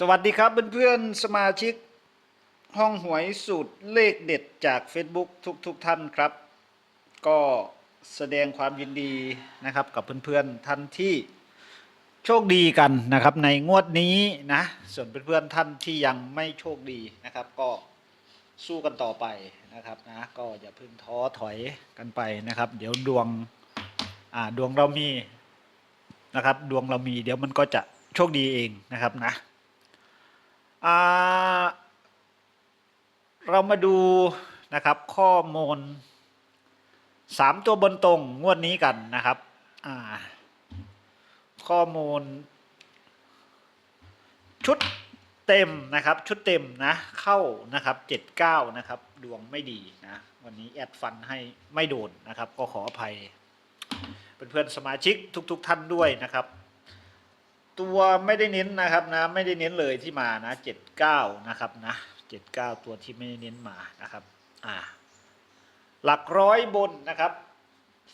สวัสดีครับเพื่อนๆสมาชิก ห้องหวยสูตรเลขเด็ดจาก Facebook ทุกๆทท่านครับ ก็แสดงความยินดีนะครับกับเพื่อนๆท่านที่โชคดีกันนะครับในงวดนี้นะส่วนเพื่อนๆท่านที่ยังไม่โชคดีนะครับ ก็สู้กันต่อไปนะครับนะก็อย่าเพิ่งท้อถอยกันไปนะครับ เดี๋ยวดวงอ่าดวงเรามีนะครับ ดวงเรามีเดี๋ยวมันก็จะโชคดีเองนะครับนะ เรามาดูนะครับข้อมูลสามตัวบนตรงงวดนี้กันนะครับข้อมูล ชุดเต็มนะครับ ชุดเต็มนะ เข้านะครับเจ็ดเก้านะครับ ดวงไม่ดีนะ วันนี้แอดฟันให้ไม่โดนนะครับ ก็ขออภัยเพื่อนสมาชิกทุก ๆ ท่านด้วยนะครับ ตัวไม่ได้เน้นนะครับนะไม่ได้เน้นเลยที่มานะเจ็ดเก้านะครับนะเจ็ดเก้าตัวที่ไม่ได้เน้นมานะครับอ่าหลักร้อยบนนะครับ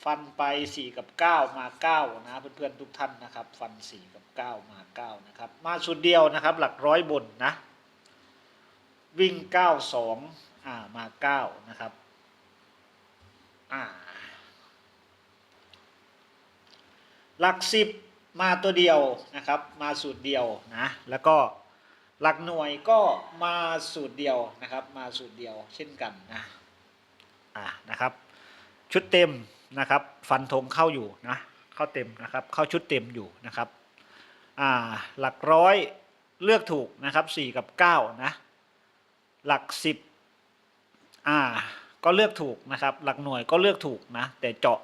ฟันไปสี่กับเก้ามาเก้านะเพื่อนๆทุกท่านนะครับ ฟันสี่กับเก้ามาเก้านะครับมาสุดเดียวนะครับ หลักร้อยบนนะ วิ่งเก้าสองอ่ามาเก้านะครับอ่าหลักสิบ มาตัวเดียวนะครับ มาสูตรเดียวนะแล้วก็หลักหน่วยก็มาสูตรเดียวนะครับ มาสูตรเดียวเช่นกันนะอ่านะครับ ชุดเต็มนะครับ ฟันธงเข้าอยู่นะเข้าเต็มนะครับ เข้าชุดเต็มอยู่นะครับอ่าหลักร้อยเลือกถูกนะครับ 4 กับ 9 นะ หลัก 10อ่าก็เลือกถูกนะครับ หลักหน่วยก็เลือกถูกนะ แต่เจาะ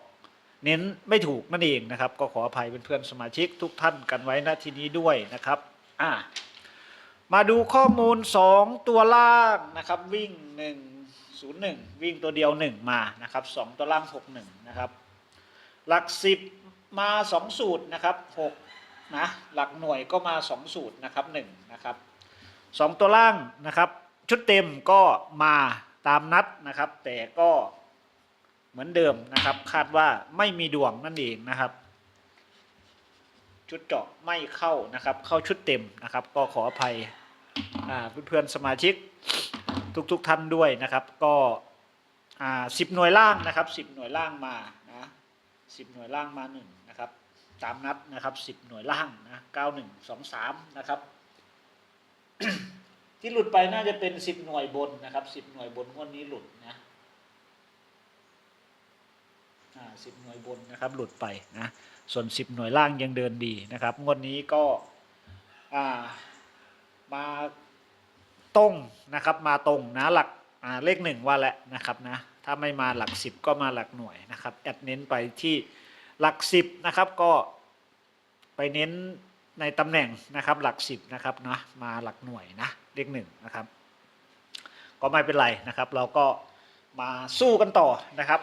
เน้นไม่ถูกนั่นเองนะครับ ก็ขออภัยเพื่อนๆสมาชิกทุกท่านกันไว้ณที่นี้ด้วยนะครับอ่ามาดูข้อมูล 2 ตัวล่างนะครับ วิ่ง 1 0 1 วิ่งตัวเดียว 1 มานะครับ2ตัวล่าง 6 1 นะครับ หลัก 10 มา 2 สูตรนะครับ6นะหลักหน่วยก็มา 2 สูตรนะครับ1นะครับ2ตัวล่างนะครับ ชุดเต็มก็มาตามนัดนะครับ แต่ก็ เหมือนเดิมนะครับ คาดว่าไม่มีดวงนั่นเองนะครับ ชุดเจาะไม่เข้านะครับ เข้าชุดเต็มนะครับ ก็ขออภัยเพื่อนๆสมาชิกทุกๆทท่านด้วยนะครับ ก็สิบหน่วยล่างนะครับสิบหน่วยล่างมานะสิบหน่วยล่างมาหนึ่งนะครับตามนัดนะครับสิบหน่วยล่างนะเก้าหนึ่งสองสามนะครับที่หลุดไปน่าจะเป็นสิบหน่วยบนนะครับสิบหน่วยบนงวดนี้หลุดนะ สิบหน่วยบนนะครับหลุดไปนะส่วนสิบหน่วยล่างยังเดินดีนะครับงวดนี้ก็มาตรงนะครับมาตรงนะหลักเลขหนึ่งว่าแหละนะครับนะถ้าไม่มาหลักสิบก็มาหลักหน่วยนะครับแอดเน้นไปที่หลักสิบนะครับก็ไปเน้นในตำแหน่งนะครับหลักสิบนะครับเนาะมาหลักหน่วยนะเลขหนึ่งนะครับก็ไม่เป็นไรนะครับ เราก็มาสู้กันต่อนะครับ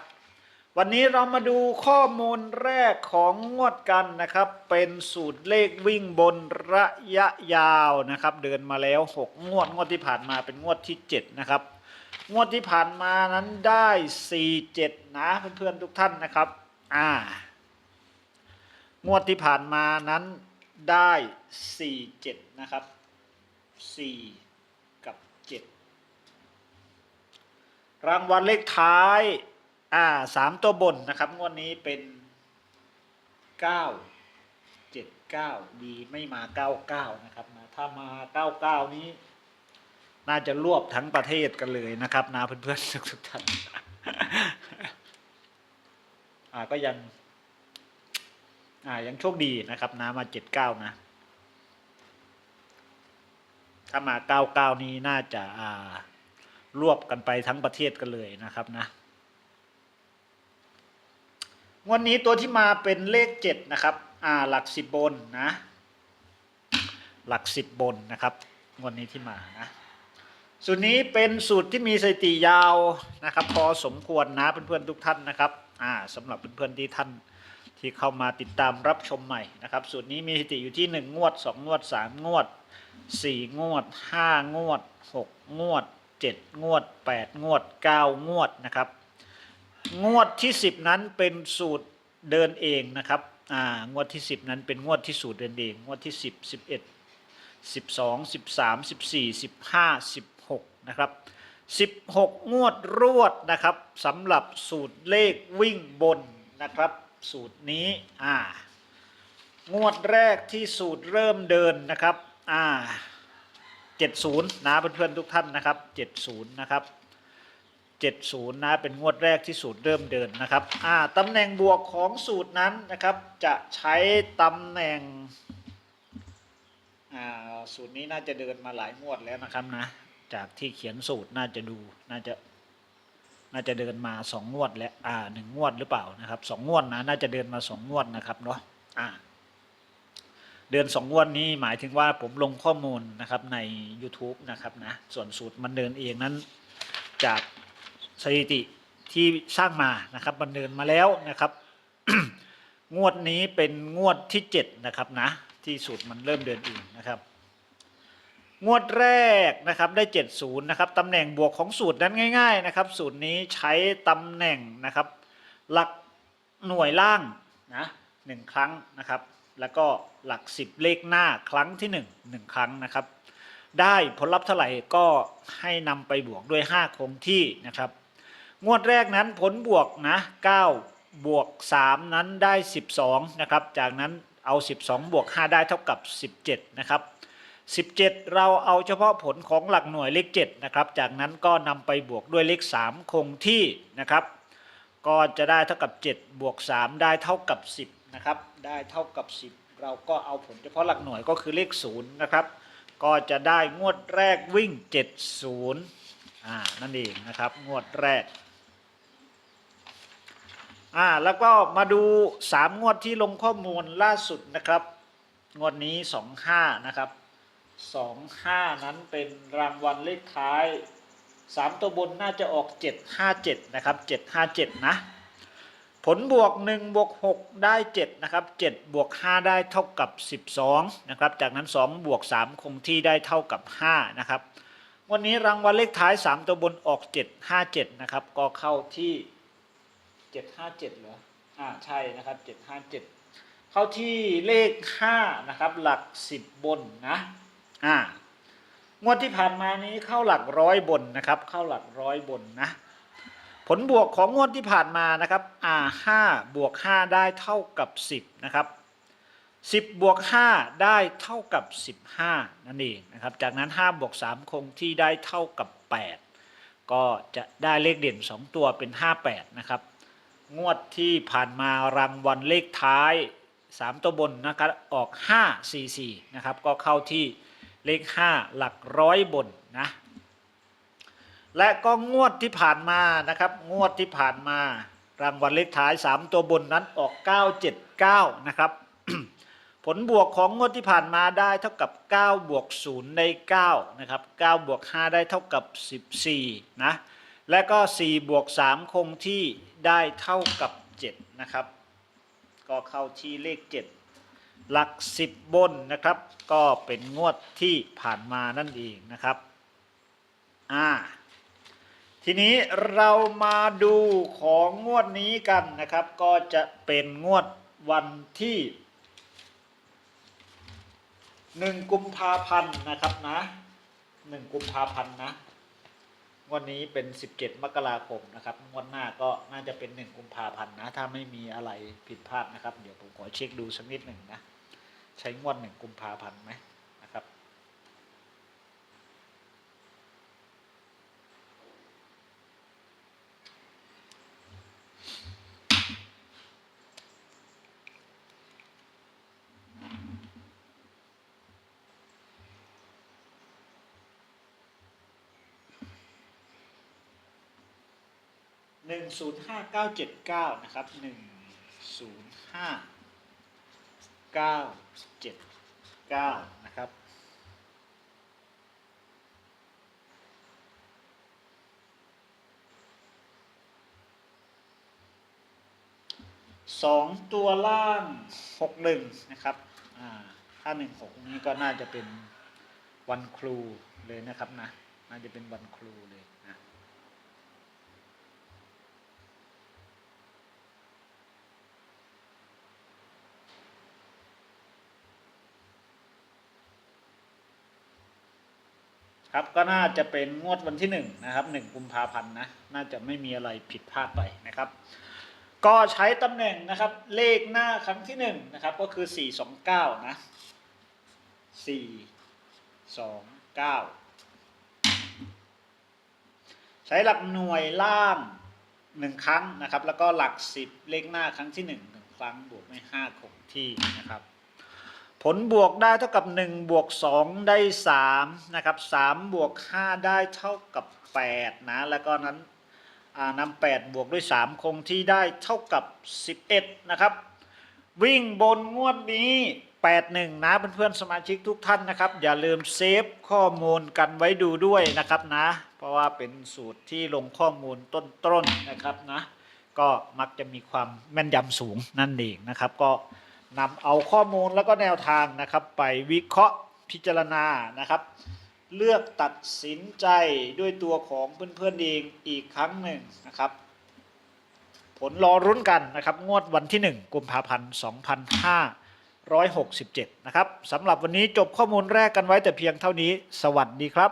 วันนี้เรามาดูข้อมูลแรกของงวดกันนะครับ เป็นสูตรเลขวิ่งบนระยะยาวนะครับ เดินมาแล้ว 6 งวดงวดที่ผ่านมาเป็นงวดที่ 7 นะครับ งวดที่ผ่านมานั้นได้ 4 7 นะเพื่อนๆทุกท่านนะครับ อ่างวดที่ผ่านมานั้นได้ 4 7 นะครับ 4 กับ 7 รางวัลเลขท้าย อ่าสามตัวบนนะครับ งวดนี้เป็นเก้าเจ็ดเก้าดีไม่มาเก้าเก้านะครับนะถ้ามาเก้าเก้านี้ น่าจะรวบทั้งประเทศกันเลยนะครับนะเพื่อนๆทุกๆท่านอ่าก็ยัง อ่ายังโชคดีนะครับนะมาเจ็ดเก้านะ ถ้ามาเก้าเก้านี้น่าจะอ่ารวบกันไปทั้งประเทศกันเลยนะครับนะ วันนี้ตัวที่มาเป็นเลขเจ็ดนะครับ อ่าหลักสิบบนนะ หลักสิบบนนะครับวันนี้ที่มานะสูตรนี้เป็นสูตรที่มีสถิติยาวนะครับ พอสมควรนะเพื่อนๆทุกท่านนะครับอ่าสำหรับเพื่อนๆที่ท่านที่เข้ามาติดตามรับชมใหม่นะครับ สูตรนี้มีสถิติอยู่ที่หนึ่งงวดสองงวดสามงวดสี่งวดห้างวดหกงวดเจ็ดงวดแปดงวดเก้างวดนะครับ งวดที่10นั้นเป็นสูตรเดินเองนะครับอ่างวดที่10นั้นเป็นงวดที่สูตรเดินเอง งวดที่10 11 12 13 14 15 16นะครับ16งวดรวดนะครับสำหรับสูตรเลขวิ่งบนนะครับ สูตรนี้อ่างวดแรกที่สูตรเริ่มเดินนะครับอ่า70นะเพื่อนๆทุกท่านนะครับ70นะครับ 70 นะ เป็นงวดแรกที่สูตรเริ่มเดินนะครับอ่าตำแหน่งบวกของสูตรนั้นนะครับ จะใช้ตำแหน่งอ่าสูตรนี้น่าจะเดินมาหลายงวดแล้วนะครับนะ จากที่เขียนสูตรน่าจะดูน่าจะน่าจะเดินมาสองงวดแล้วอ่าหนึ่งงวดหรือเปล่านะครับสองงวดนะน่าจะเดินมาสองงวดนะครับเนาะอ่าเดือนสองงวดนี้หมายถึงว่าผมลงข้อมูลนะครับใน YouTube นะครับนะส่วนสูตรมันเดินเองนั้นจาก สถิติที่สร้างมานะครับมันเดินมาแล้วนะครับ งวดนี้เป็นงวดที่เจ็ดนะครับนะที่สูตรมันเริ่มเดินเองนะครับ งวดแรกนะครับได้ 70นะครับตำแหน่งบวกของสูตรนั้นง่าย ๆ นะครับ สูตรนี้ใช้ตำแหน่งนะครับ หลักหน่วยล่างนะหนึ่งครั้งนะครับ แล้วก็หลัก 10 เลขหน้าครั้งที่ 1 1 ครั้งนะครับ ได้ผลลัพธ์เท่าไหร่ก็ให้นำไปบวกด้วย 5 คงที่นะครับ งวดแรกนั้นผลบวกนะ9บวก3นั้นได้ 12 นะครับ จากนั้นเอา 12 บวก 5 ได้เท่ากับ 17 นะครับ 17 เราเอาเฉพาะผลของหลักหน่วยเลข7นะครับ จากนั้นก็นำไปบวกด้วยเลข 3 คงที่นะครับ ก็จะได้เท่ากับ 7 บวก 3 ได้เท่ากับ 10 นะครับ ได้เท่ากับ 10 เราก็เอาผลเฉพาะหลักหน่วยก็คือเลข 0 นะครับ ก็จะได้งวดแรกวิ่ง 70 อ่า นั่นเองนะครับ งวดแรก อ่าแล้วก็มาดู3งวดที่ลงข้อมูลล่าสุดนะครับ งวดนี้25นะครับ25นั้นเป็นรางวัลเลขท้าย3ตัวบนน่าจะออก757นะครับ757นะ ผลบวก1บวก6ได้7นะครับ7บวก5ได้เท่ากับ12นะครับจากนั้น2บวก3คงที่ได้เท่ากับ5นะครับวันนี้รางวัลเลขท้าย3ตัวบนออก757นะครับก็เข้าที่ 757เจ็ดเหรออ่าใช่นะครับ757เจ็ดเข้าที่เลข5นะครับหลัก10บนนะอ่างวดที่ผ่านมานี้เข้าหลักร้อยบนนะครับ เข้าหลักร้อยบนนะ ผลบวกของงวดที่ผ่านมานะครับอ่าห้าบวกห้าได้เท่ากับสิบนะครับสิบบวกห้าได้เท่ากับสิบห้านั่นเองนะครับ จากนั้นห้าบวกสามคงที่ได้เท่ากับแปดก็จะได้เลขเด่นสองตัวเป็นห้าแปดนะครับ งวดที่ผ่านมารางวัลเลขท้ายสามตัวบนนะครับออกห้าสี่สี่นะครับ ก็เข้าที่เลข 5 หลักร้อยบนนะ และก็งวดที่ผ่านมานะครับ งวดที่ผ่านมารางวัลเลขท้าย 3 ตัวบนนั้นออก 979 นะครับ ผลบวกของงวดที่ผ่านมาได้เท่ากับ 9 บวก 0 ได้9นะครับ9บวก 5 ได้เท่ากับ 14 นะ และก็ 4 บวก 3 คงที่ ได้เท่ากับ 7 นะครับ ก็เข้าที่เลข 7 หลักสิบบนนะครับ ก็เป็นงวดที่ผ่านมานั่นเองนะครับอ่าทีนี้เรามาดูของงวดนี้กันนะครับ ก็จะเป็นงวดวันที่หนึ่งกุมภาพันธ์นะครับนะหนึ่งกุมภาพันธ์นะ วันนี้เป็น 17 มกราคมนะครับงวดหน้าก็น่าจะเป็น 1 กุมภาพันธ์นะ ถ้าไม่มีอะไรผิดพลาดนะครับ เดี๋ยวผมขอเช็คดูสักนิดหนึ่งนะ ใช้งวดหนึ่งกุมภาพันธ์ไหม 105979 นะครับ 105979 นะครับ สองตัวล่าง 61 นะครับ อ่าถ้า 16 นี้ก็น่าจะเป็นวันครูเลยนะครับนะ น่าจะเป็นวันครูเลย ครับก็น่าจะเป็นงวดวันที่หนึ่งนะครับหนึ่งกุมภาพันธ์นะน่าจะไม่มีอะไรผิดพลาดไปนะครับ ก็ใช้ตำแหน่งนะครับเลขหน้าครั้งที่หนึ่งนะครับก็คือสี่สองเก้านะสี่สองเก้าใช้หลักหน่วยล่างหนึ่งครั้งนะครับ แล้วก็หลักสิบเลขหน้าครั้งที่หนึ่งหนึ่งครั้งบวกไม่ห้าคงที่นะครับ ผลบวกได้เท่ากับ 1 บวก 2 ได้ 3 นะครับ3บวก 5 ได้เท่ากับ 8 นะ แล้วก็นั้นนำ8บวกด้วย 3 คงที่ได้เท่ากับ 11 นะครับ วิ่งบนงวดนี้ 81 นะเพื่อนๆสมาชิกทุกท่านนะครับ อย่าลืมเซฟข้อมูลกันไว้ดูด้วยนะครับนะ เพราะว่าเป็นสูตรที่ลงข้อมูลต้นๆนะครับนะ ก็มักจะมีความแม่นยำสูงนั่นเองนะครับก็ นำเอาข้อมูลแล้วก็แนวทางนะครับ ไปวิเคราะห์พิจารณานะครับ เลือกตัดสินใจด้วยตัวของเพื่อนๆเองอีกครั้งหนึ่งนะครับ ผลรอรุ้นกันนะครับ งวดวันที่ 1 กุมภาพันธ์ 2567 นะครับสำหรับวันนี้จบข้อมูลแรกกันไว้แต่เพียงเท่านี้ สวัสดีครับ